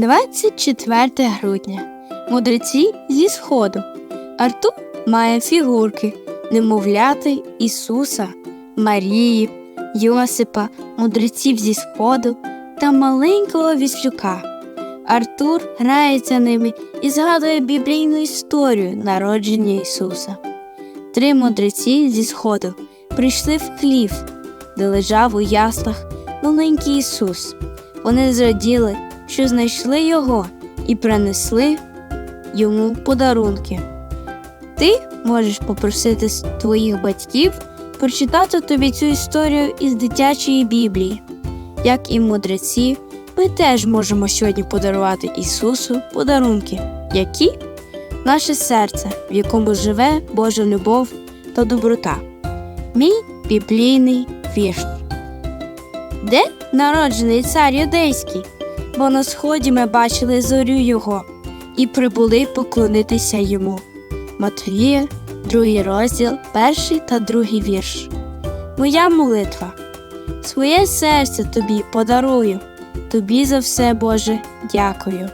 24 грудня. Мудреці зі Сходу. Артур має фігурки немовляти Ісуса, Марії, Йосипа, мудреців зі Сходу та маленького віслюка. Артур грається ними і згадує біблійну історію народження Ісуса. Три мудреці зі Сходу прийшли в хлів, де лежав у яслах маленький Ісус. Вони зраділи, що знайшли його і принесли йому подарунки. Ти можеш попросити твоїх батьків прочитати тобі цю історію із дитячої Біблії. Як і мудреці, ми теж можемо сьогодні подарувати Ісусу подарунки, які наше серце, в якому живе Божа любов та доброта. Мій біблійний вірш. Де народжений цар юдейський? Бо на сході ми бачили зорю його і прибули поклонитися йому. Матвія, другий розділ, перший та другий вірш. Моя молитва. Своє серце тобі подарую. Тобі за все, Боже, дякую.